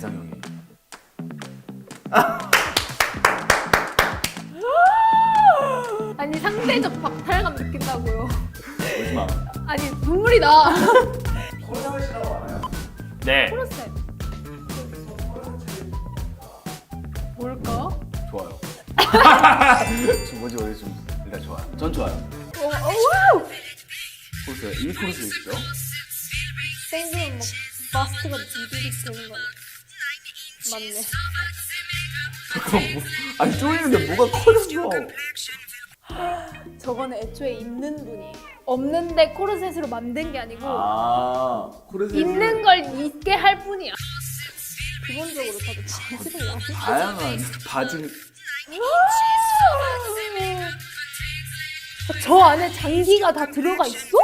이상형이. 아니 상대적 박탈감 느낀다고요. 오지 마. 아니 눈물이 나. 네. 코러스. 뭘까? 좋아요. 지금 뭔지 모르겠지만 일단 좋아요. 전 좋아요. 어, 어, 와우! 이 코르스 있죠? 생기면 막 마스크가 비비빅 되는 거 아니야? 맞네. 잠깐 뭐 아니 쪼이는데 뭐가 커졌어? 저거는 애초에 있는 분이에요. 없는데 코르셋으로 만든 게 아니고 아 코르스 있는 걸 있게 할 뿐이야. 기본적으로 다들 많이 다양한 바지 저 안에 장기가 다 들어가 있어?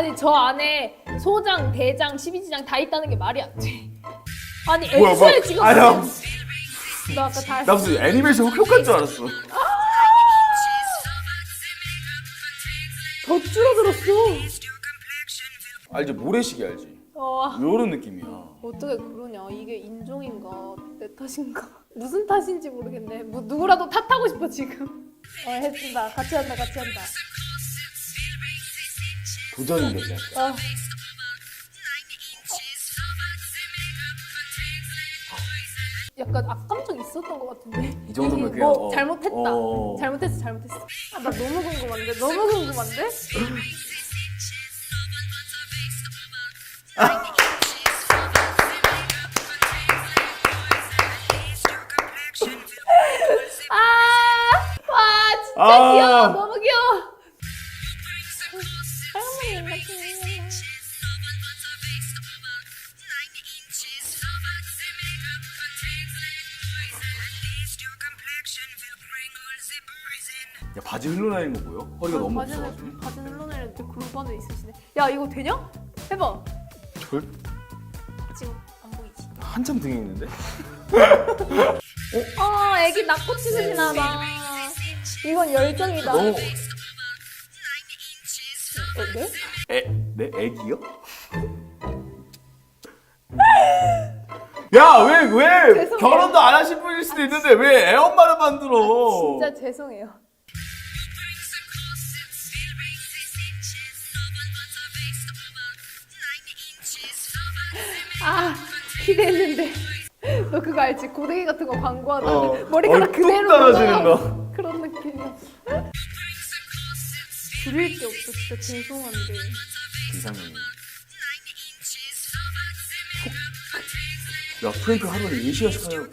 아니 저 안에 소장, 대장, 12지장 다 있다는 게 말이 안 돼. 아니 뭐야, 애초에. 지금 아, 나- 나 아까 다 나 무슨 애니메이션 흑역한 줄 알았어. 더 줄어들었어. 알지 모래시계 알지? 어, 요런 느낌이야. 어떻게 그러냐? 이게 인종인가 내 탓인가? 무슨 탓인지 모르겠네. 뭐 누구라도 탓하고 싶어 지금. 어 했습니다. 같이 한다, 같이 한다. 도전인 거지. 약간. 어. 약간 악감정 있었던 것 같은데. 이 정도면 이게 그냥, 뭐 어. 잘못했다. 어. 잘못했어, 잘못했어. 아, 나 너무 궁금한데, 너무 궁금한데. 바지 흘러다니는 거 보여? 허리가 너무 바지는 없어가지고. 바지는 흘러내리는데 그루바도 있으시네. 야 이거 되냐? 해봐. 절 지금 안 보이지? 한참 등에 있는데. 아 애기 낳고 찍으시나 봐. 이건 열정이다. 너무. 어, 네? 애, 내 애기요? 야, 왜, 왜, 죄송해요. 결혼도 안 하신 분일 수도 있는데, 왜 애 엄마를 만들어? 진짜 죄송해요. 아 기대했는데 너 그거 알지? 고데기 같은 거 광고하다 어. 머리카락 어, 뚝 그대로 떨어지는. 거. 그런 느낌이야. 부릴 게 없어 진짜 죄송한데. 이상형이. 야, 프랭크 하루에 4시간씩 하냐.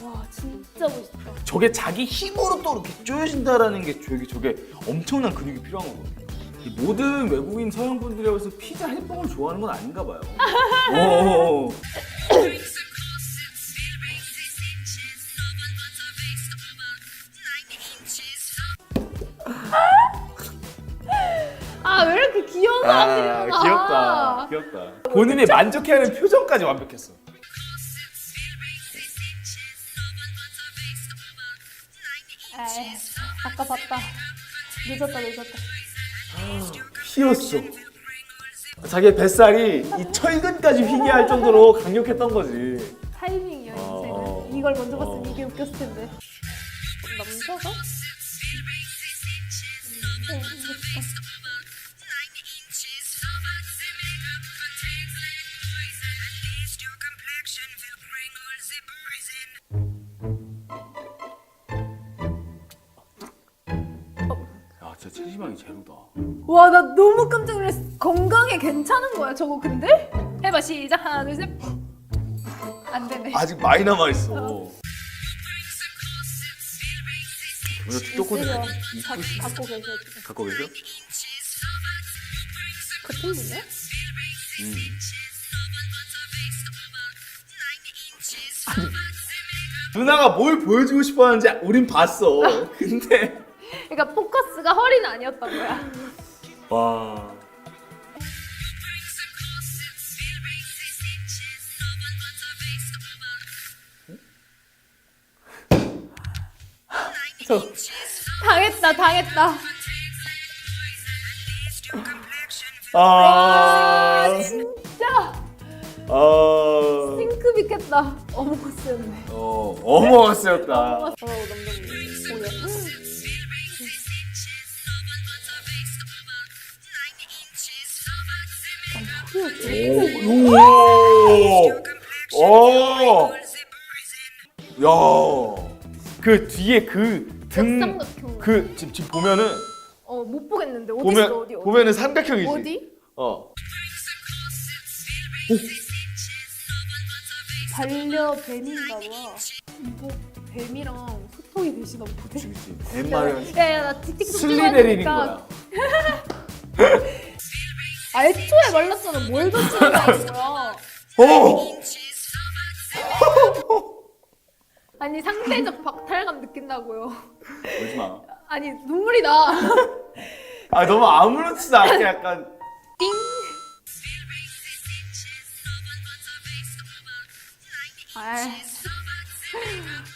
와 진짜 멋있다. 저게 자기 힘으로 또 이렇게 쪼여진다라는 게 저게, 저게 엄청난 근육이 필요한 거거든요. 이 모든 외국인 서양 분들이라고 해서 피자 햄버거를 좋아하는 건 아닌가 봐요. 오. 아 왜 이렇게 귀여운 사람들이 아, 많아? 귀엽다. 귀엽다. 본인이 만족해하는 표정까지 완벽했어. 에이, 아까 봤다. 늦었다 늦었다. 휘었어. 자기의 뱃살이 이 철근까지 휘게 할 정도로 강력했던 거지. 타이밍이야 어. 인생은. 이걸 먼저 봤으면 어. 이게 웃겼을 텐데. 남자가? 어, 멋있다. 와, 나 너무 깜짝 놀랐어. 건강에 괜찮은 거야, 저거 근데? 해봐, 시작. 하나, 둘, 셋. 안 되네. 아직 많이 남아 있어. 먼저 초코드 있으려. 입고 가- 싶어. 갖고 지금. 갖고 계셔? 같은 분이야? 음. 누나가 뭘 보여주고 싶어 하는지 우린 봤어. 근데 그러니까 포커스가 허리는 아니었던 거야. 와. 당했다, 당했다. 아, 진짜 아, 싱크빅했다. 어묵었었네. 어, 어머스였다. 어묵었어. 오, 오, 야, 그 뒤에 그 등. 그 지금, 지금 보면은 어, 못 보겠는데 어디 보면 있어? 어디 어디? 보면은 삼각형이지. 어디? 어. 반려 뱀인가 봐. 이거 뱀이랑 소통이 되시나 보네. 그치 그치. 뱀마련. 야야 나 틱틱 슬리데린인 거야. 아 애초에 말랐잖아. 뭘 던지는 거야? 어. 아니 상대적 박탈감 느낀다고요. 울지 마. 아니 눈물이 나. 아 너무 아무렇지도 않게 약간 띵. 아이.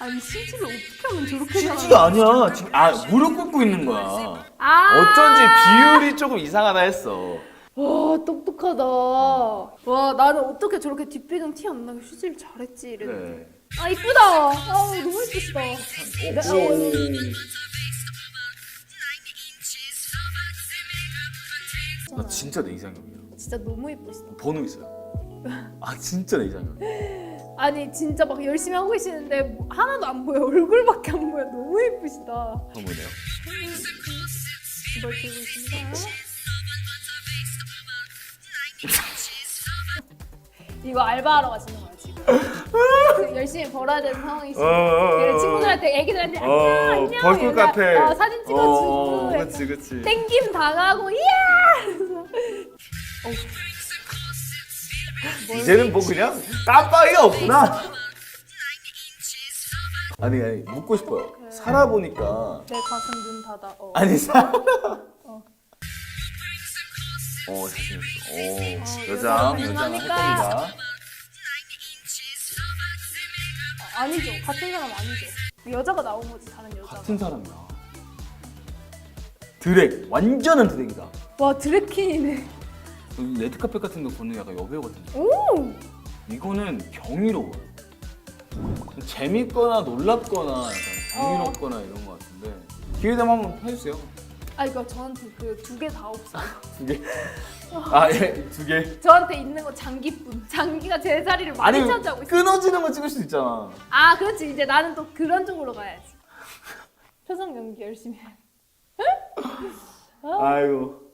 아니 CG를 어떻게 하면 저렇게 CG가 아니야. 지금 아 무릎 꿇고 있는 거야. 아. 어쩐지 비율이 조금 이상하다 했어. 와 똑똑하다. 와 나는 어떻게 저렇게 뒷배경 티 안 나게 휴지를 잘했지 이랬는데. 네. 아 이쁘다. 아 너무 이쁘시다. 네, 오. 어, 나 진짜 내 이상형이야. 진짜 너무 이쁘시다. 번호 있어요. 아 진짜 내 이상형. 아니 진짜 막 열심히 하고 계시는데 뭐 하나도 안 보여. 얼굴밖에 안 보여. 너무 이쁘시다. 한번 보네요. 이걸 들고 있습니다. 이거 알바하러 가시는 거야 지금. 지금 열심히 벌어야 되는 상황이시고. 그래서 친구들한테 애기들한테 안녕 어, 안녕 벌꿀 이러다, 카페. 어, 사진 찍어주고 어, 약간 그렇지 그렇지. 땡김 당하고 이야 이제는 뭐 그냥 깜빡이가 없구나. 아니 아니 묻고 싶어요. 살아보니까 내 가슴 눈 닫아 어. 아니 살아. 어 잘생겼어. 오 여장 여장 할. 겁니다. 아, 아니죠 같은 사람 아니죠 여자가 나온 거지 다른 여자가 같은 사람이야. 드랙 완전한 드랙이다. 와 드래킨이네 레드카펫 같은 거 보는 약간 여배우 같은 오 이거는 경이로워. 재밌거나 놀랍거나 약간 경이롭거나 이런 거 같은데 기회 되면 한번 해주세요. 아 이거 저한테 그 두 개 다 없어요 두 개. 아 예, 두 개. 저한테 있는 거 장기뿐 장기가 제 자리를 많이 아니 차지하고 있어 끊어지는 거 찍을 수 있잖아. 아 그렇지 이제 나는 또 그런 쪽으로 가야지 표정 연기 열심히 해 아이고.